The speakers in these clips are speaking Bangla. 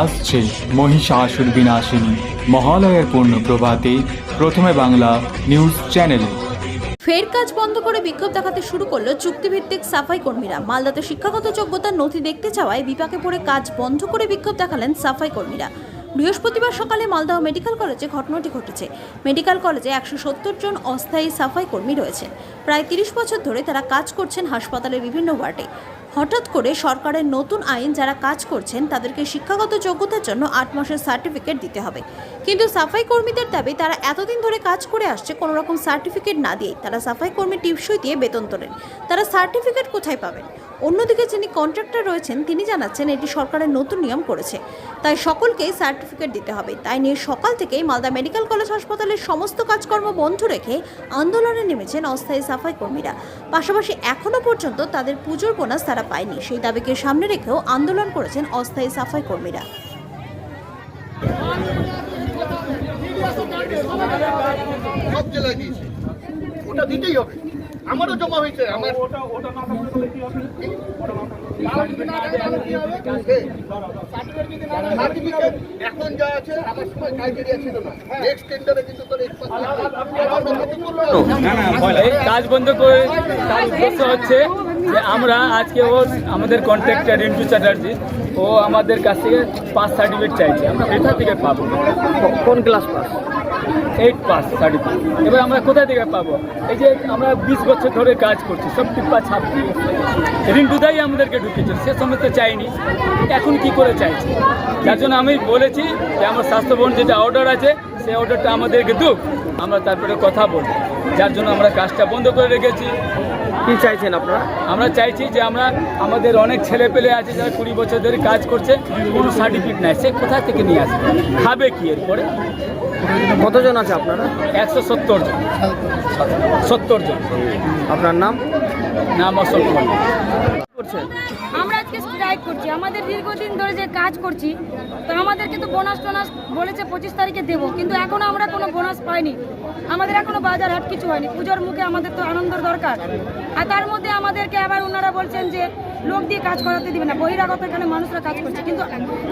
আসছে মহিষাসুর বিনাশিনী। মহালয়ের পূর্ণ প্রভাতে প্রথমে বাংলা নিউজ চ্যানেলে। ফের কাজ বন্ধ করে বিক্ষোভ দেখাতে শুরু করল চুক্তিভিত্তিক সাফাই কর্মীরা। মালদাতে শিক্ষাগত যোগ্যতার নথি দেখতে চাওয়ায় বিপাকে পড়ে কাজ বন্ধ করে বিক্ষোভ দেখালেন সাফাই কর্মীরা। বৃহস্পতিবার সকালে মালদহ মেডিকেল কলেজে ঘটনাটি ঘটেছে। মেডিকেল কলেজে একশো সত্তর জন অস্থায়ী সাফাই কর্মী রয়েছেন। প্রায় তিরিশ বছর ধরে তারা কাজ করছেন হাসপাতালের বিভিন্ন ওয়ার্ডে। হঠাৎ করে সরকারের নতুন আইন যারা কাজ করছেন, তাদেরকে শিক্ষাগত যোগ্যতার জন্য আট মাসের সার্টিফিকেট দিতে হবে। কিন্তু সাফাই কর্মীদের দাবি, তারা এতদিন ধরে কাজ করে আসছে কোনো রকম সার্টিফিকেট না দিয়ে তারা সাফাই কর্মী টিপসই দিয়ে বেতন তোলেন। তারা সার্টিফিকেট কোথায় পাবেন? অন্যদিকে যিনি কন্ট্রাক্টর রয়েছেন, তিনি জানাচ্ছেন এটি সরকারের নতুন নিয়ম করেছে। তাই সকলকেই সার্টিফিকেট দিতে হবে। তাই নিয়ে সকাল থেকেই মালদা মেডিকেল কলেজ হাসপাতালের সমস্ত কাজকর্ম বন্ধ রেখে আন্দোলনে নেমেছেন অস্থায়ী সাফাই কর্মীরা। পাশাপাশি এখনও পর্যন্ত তাদের পুজোর বোনাস তারা পায়নি। সেই দাবিকে সামনে রেখেও আন্দোলন করেছেন অস্থায়ী সাফাই কর্মীরা। সব জেলায় দিয়েছে ওটা দিতেই হবে। আমারও জমা হয়েছে আমার এখন যা আছে আমার সময় ক্রাইটেরিয়া ছিল না। নেক্সট টেন্ডারে কিন্তু তোর এক পাস এই কাজ বন্ধ করে তার উদ্দেশ্য হচ্ছে যে আমরা আজকে ও আমাদের কন্ট্রাক্টর রিন্টু চ্যাটার্জি ও আমাদের কাছ থেকে পাস সার্টিফিকেট চাইছে। আমরা কোথা থেকে পাবো। কোন class pass eight pass certificate এবার আমরা কোথায় থেকে পাবো? এই যে আমরা বিশ বছর ধরে কাজ করছি, সব টিপ্পা ছাপছি দুধাই আমাদেরকে ঢুকেছে সে সময় তো চাইনি। এখন কি করে চাইছে? যার জন্য আমি বলেছি যে আমার স্বাস্থ্যভবন যেটা অর্ডার আছে, সেই অর্ডারটা আমাদেরকে দুক। আমরা তারপরে কথা বলি যার জন্য আমরা কাজটা বন্ধ করে রেখেছি। কি চাইছেন আপনারা? আমরা চাইছি যে আমরা আমাদের অনেক ছেলে পেলে আছে যারা কুড়ি বছর ধরে কাজ করছে কোনো সার্টিফিকেট নেয় সে কোথা থেকে নিয়ে আসবে? খাবে কি এরপরে? কতজন আছে আপনারা? একশো সত্তর জন। সত্তর জন। আপনার নাম? নাম অশোক করছেন? আমরা আজকে স্ট্রাইক করছি। আমাদের দীর্ঘদিন ধরে যে কাজ করছি তো আমাদেরকে তো বোনাস টোনাস বলেছে পঁচিশ তারিখে দেবো। কিন্তু এখনও আমরা কোনো বোনাস পাইনি। আমাদের এখনও বাজার হাট কিছু হয়নি। পুজোর মুখে আমাদের তো আনন্দের দরকার। আর তার মধ্যে আমাদেরকে আবার ওনারা বলছেন যে লোক দিয়ে কাজ করাতে দিবে না। বহিরাগত এখানে মানুষরা কাজ করছে। কিন্তু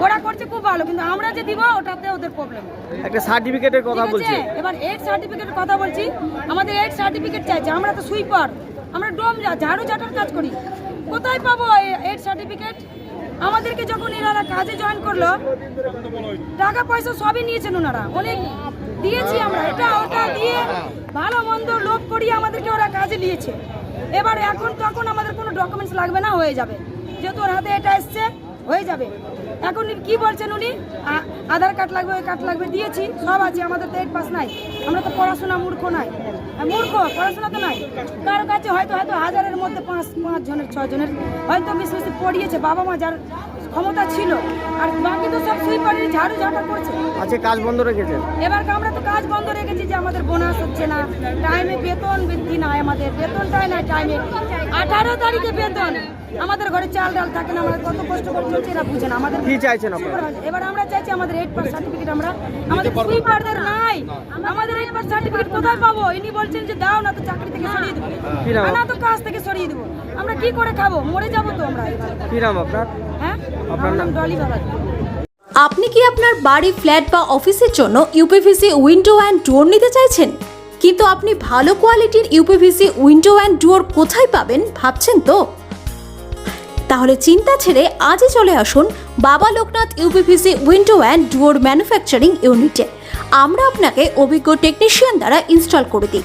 ওরা করছে খুব ভালো। কিন্তু আমরা যে দিব ওটাতে ওদের প্রবলেম একটা সার্টিফিকেটের কথা বলছে? এবার এইট সার্টিফিকেটের কথা বলছি। আমাদের এইট সার্টিফিকেট চাইছে। আমরা তো সুইপার আমরা ডোম যা ঝাড়ু ঝাঁটার কাজ করি। কোথায় পাবো এর সার্টিফিকেট আমাদেরকে যখন এনারা কাজে জয়েন করল, টাকা, পয়সা সবই নিয়েছেন ওনারা। অনেক দিয়েছি আমরা। এটা ওটা দিয়ে ভালো, মন্দ লোভ করিয়ে আমাদেরকে ওরা কাজে নিয়েছে এবার এখন তখন আমাদের কোনো ডকুমেন্টস লাগবে না, হয়ে যাবে। যেহেতু ওর হাতে এটা এসছে হয়ে যাবে। এখন কি বলছেন উনি? আধার কার্ড লাগবে, ওই কার্ড লাগবে, দিয়েছি, সব আছে, আমাদের তো পাস নাই। আমরা তো পড়াশোনা মূর্খ নাই। মূর্খ, পড়াশোনা তো নাই। কারও কাছে হয়তো হয়তো হাজারের মধ্যে পাঁচ পাঁচ জনের ছজনের হয়তো বেশি পড়িয়েছে, বাবা মা যার ক্ষমতা ছিল আর বাকি তো সব সুইপারের ঝাড়ু ঝাঁটা করছে। আজকে কাজ বন্ধ রেখেছেন এবার আমরা তো কাজ বন্ধ রেখেছি যে আমাদের বোনাস হচ্ছে না। টাইমে বেতন বৃদ্ধি নাই আমাদের বেতনটাই না টাইমে আঠারো তারিখে বেতন। আমাদের ঘরে চাল ডাল থাকে না আমরা কত কষ্ট করে চলছে এরা বুঝে না। আমাদের কি চাইছেন আপনারা? এবার আমরা চাইছি আমাদের এইট পাস সার্টিফিকেট আমরা। আমাদের সুইপারদের নাই। আমাদের এইট পাস সার্টিফিকেট কোথায় পাবো? ইনি বলছেন যে দাও না তো চাকরি থেকে সরিয়ে দেবো কি নাম? না তো কাজ থেকে সরিয়ে দেবো। আমরা কি করে খাব? মরে যাব তো আমরা কি নাম আপনার? হ্যাঁ? আপনার নাম নাম? ডলি বাবা আপনি কি আপনার বাড়ি ফ্ল্যাট বা অফিসের জন্য ইউপিভিসি উইন্ডো অ্যান্ড ডোর নিতে চাইছেন? কিন্তু আপনি ভালো কোয়ালিটির ইউপিভিসি উইন্ডো অ্যান্ড ডোর কোথায় পাবেন ভাবছেন তো? তাহলে চিন্তা ছেড়ে আজই চলে আসুন Baba Loknath UPVC window and door manufacturing ইউনিটে। আমরা আপনাকে অভিজ্ঞ টেকনিশিয়ান দ্বারা ইনস্টল করে দিই।